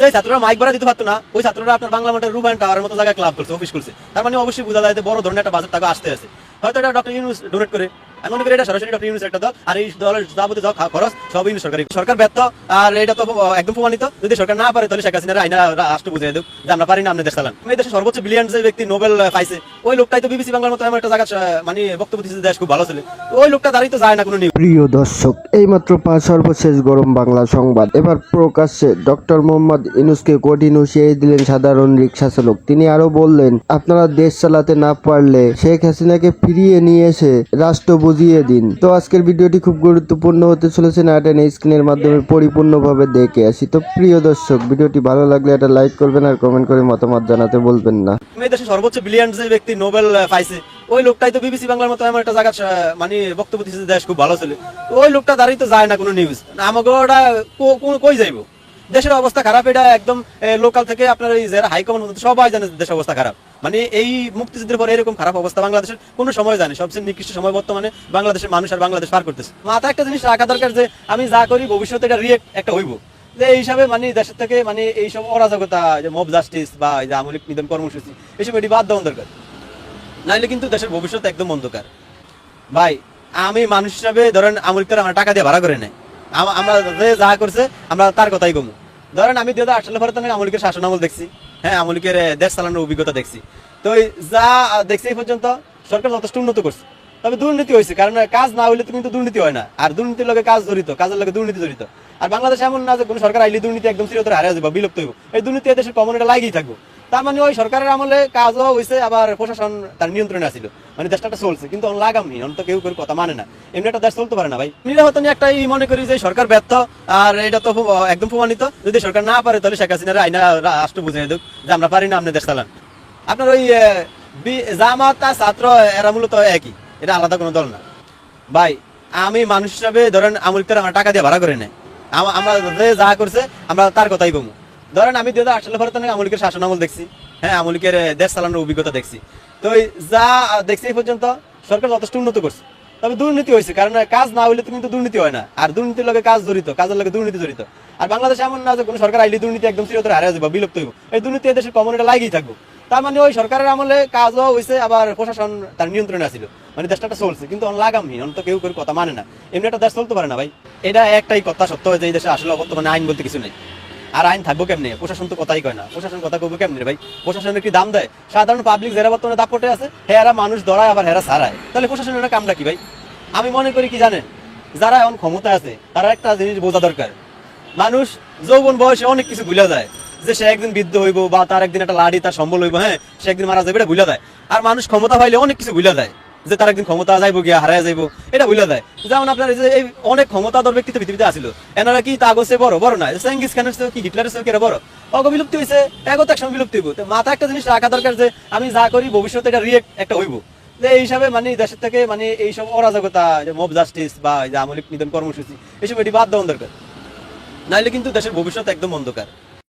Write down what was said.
যে ছাত্ররা মাইক ভাড়া দিতে পারতো না, ওই ছাত্ররা আপনার বাংলা মাঠের রুবায়ন মতো জায়গায় ক্লাব করছে অফিস করছে। তার মানে অবশ্যই বোঝা যায় যে বড় ধরনের একটা বাজেট টাকা আসতে আছে। হয়তো এটা ডক্টর ইউনুস ডোনেট করে, আমি মনে করি এটা সরাসরি ডক্টর ইউনুস একটা দল, আর এই দলের যাবতীয় যা খরচ সব ইউনুস সরকারি সরকার ব্যর্থ, আর এটা তো একদম প্রমাণিত, যদি সরকার না পারে তাহলে শেখ হাসিনার আইনা রাষ্ট্র বুঝিয়ে দেব যে আমরা পারি না দেশ চালান। এই দেশে সর্বোচ্চ বিলিয়ন যে ব্যক্তি নোবেল পাইছে ওই লোকটাই তো বিবিসি বাংলার মতো এমন একটা জায়গা মানে বক্তব্য দেশ খুব ভালো ছিল। ওই লোকটা দাঁড়িয়ে তো যায় না কোনো নিউজ প্রিয় দর্শক এইমাত্র পাঁচ সর্বশেষ গরম বাংলা সংবাদ। এবার প্রকাশ্যে ডক্টর মোহাম্মদ ইনুসকে কঠিন দিলেন সাধারণ রিক্সা চালক। তিনি আরও বললেন আপনারা দেশ চালাতে না পারলে শেখ হাসিনাকে ফিরিয়ে নিয়ে এসে রাষ্ট্র বুঝিয়ে দিন। তো আজকের ভিডিওটি খুব গুরুত্বপূর্ণ হতে চলেছে না এটা স্ক্রিনের মাধ্যমে পরিপূর্ণভাবে দেখে আসি। তো প্রিয় দর্শক ভিডিওটি ভালো লাগলে এটা লাইক করবেন আর কমেন্ট করে মতামত জানাতে বলবেন না। সর্বোচ্চ বিলিয়ন যে ব্যক্তি নোবেল পাইছে। ওই লোকটাই তো বিবিসি বাংলার মতো এমন একটা জায়গা মানে বক্তব্য দিচ্ছে দেশ খুব ভালো ছিল ওই লোকটা দাঁড়িয়ে তো যায় না কোনো নিউজ আমাকে ওটা কই যাইবো? দেশের অবস্থা খারাপ, এটা একদম লোকাল থেকে আপনার এই যারা হাইকমান্ড সবাই জানে দেশের অবস্থা খারাপ। মানে এই মুক্তিযুদ্ধের পরে এরকম খারাপ অবস্থা বাংলাদেশের কোনো সময় জানে সবচেয়ে নিকৃষ্ট সময় বর্তমানে বাংলাদেশের মানুষ আর বাংলাদেশ পার করতেছে। মাথা একটা জিনিস রাখা দরকার যে, আমি যা করি ভবিষ্যতে এটা রিয়েক্ট একটা হইব। যে এই হিসাবে মানে দেশের থেকে মানে এইসব অরাজকতা, যে মব জাস্টিস বা যে আমলিক নিধন কর্মসূচি এইসব এটি বাদ দেওয়া দরকার। নাইলে কিন্তু দেশের ভবিষ্যৎ একদম অন্ধকার। ভাই, আমি মানুষ হিসাবে ধরেন আমলিকদের আমার টাকা দিয়ে ভাড়া করে নেয় আমরা যে করছে, আমরা তার কথাই কমু। ধরেন আমি দুই হাজার আট সালে ভারত আমলিকের শাসন আমল দেখছি। হ্যাঁ আমলিকের দেশ চালানোর অভিজ্ঞতা দেখছি। তো যা দেখছি এই পর্যন্ত সরকার যথেষ্ট উন্নত করছে। তবে দুর্নীতি হয়েছে, কারণ কাজ না হইলে তো কিন্তু দুর্নীতি হয় না। আর দুর্নীতির লগে কাজ জড়িত, কাজের লগে দুর্নীতি জড়িত। আর বাংলাদেশ এমন না যে কোনো সরকার আইলে দুর্নীতি একদম চিরতরে হারিয়ে যাবে, বিলুপ্ত হইব। এই দুর্নীতি দেশের কমনটা লাগিয়ে থাকব। তার মানে ওই সরকারের আমলে কাজও হয়েছে আবার প্রশাসন তার নিয়ন্ত্রণে আসছিল মানে দেশটা চলছে, কিন্তু লাগামনি অন্ত কেউ কেউ কথা মানে না। এমনি একটা দেশ চলতে পারে না ভাই। নিরাপত্তা নিয়ে একটা এই মনে করি যে সরকার ব্যর্থ, আর এটা তো একদম প্রমাণিত। যদি সরকার না পারে, তাহলে শেখ হাসিনার আইনা রাষ্ট্র বুঝিয়ে দেব যে আমরা পারি না আপনি দেশ চালান। আপনার ওই জামাত আর ছাত্র, এরা মূলত একই, এটা আলাদা কোনো দল না। ভাই, আমি মানুষ হিসাবে ধরেন আমলিকদের আমার টাকা দিয়ে ভাড়া করে নেয় আমরা যে করছে, আমরা তার কথাই কমু ধরেন আমি দুই হাজার আট সালে ভারত আমলিকের শাসন আমল দেখছি। হ্যাঁ আমলিকের দেশ চালানোর অভিজ্ঞতা দেখছি। তো যা দেখছি এই পর্যন্ত সরকার যথেষ্ট উন্নত করছে। তবে দুর্নীতি হয়েছে, কারণ কাজ না হইলে তো কিন্তু দুর্নীতি হয় না। আর দুর্নীতির লগে কাজ জড়িত, কাজের লগে দুর্নীতি জড়িত। আর বাংলাদেশ এমন না যে কোনো সরকার আইলে দুর্নীতি একদম চিরতরে হারিয়ে যাবে, বিলুপ্ত হইব। এই দুর্নীতি দেশের কমনটা লাগিয়ে থাকব। তার মানে ওই সরকারের আমলে কাজও হয়েছে আবার প্রশাসন তার নিয়ন্ত্রণে আসছিল মানে দেশটা একটা চলছে, কিন্তু লাগামহীন অন্ত কেউ কেউ কথা মানে না। এমনি একটা দেশ চলতে পারে না ভাই। এটা একটাই কথা সত্য, যে এই দেশে আসলে বর্তমানে আইন বলতে কিছু নেই। আর আইন থাকব কেমনে? প্রশাসন তো কথাই কয় না। প্রশাসন কথা কবো কেমনে ভাই? প্রশাসনের কি দাম দেয়? সাধারণ পাবলিক যারা বর্তমানে দাপটে আছে, হেরা মানুষ ধরায় আবার হেরা সারায়। তাহলে প্রশাসনের একটা কামটা কি ভাই? আমি মনে করি কি জানেন? যারা এখন ক্ষমতা আছে, তারা একটা জিনিস বোঝা দরকার। মানুষ যৌবন বয়সে অনেক কিছু ভুলে যায়। যে সে একদিন বৃদ্ধ হইব বা তার একদিন একটা লাড়ি তার সম্বল হইব হ্যাঁ? সে একদিন মারা যাবে, এটা ভুলে যায়। আর মানুষ ক্ষমতা পাইলে অনেক কিছু ভুলে যায়। যে তার একদিন ক্ষমতা যাইব গিয়া, হারায় যাইব, এটা ভুলে যায়। যেমন আপনার এই যে এই অনেক ক্ষমতাধর ব্যক্তি তো পৃথিবীতে আসিল। এনারা কি তা তাগসে বড়? বড় না। সেঙ্গিস খানের কি, হিটলারের চেয়েও কি এরা বড়? অগ বিলুপ্তি হয়েছে এগো তো একসময় বিলুপ্তি হইব। মাথা একটা জিনিস রাখা দরকার যে, আমি যা করি ভবিষ্যতে এটা রিয়েক্ট একটা হইব। যে এই হিসাবে মানে দেশের থেকে মানে এইসব অরাজকতা যে মব জাস্টিস বা যে আমলিক নিধন কর্মসূচি এইসব এটি বাদ দেওয়া দরকার। নাইলে কিন্তু দেশের ভবিষ্যৎ একদম অন্ধকার।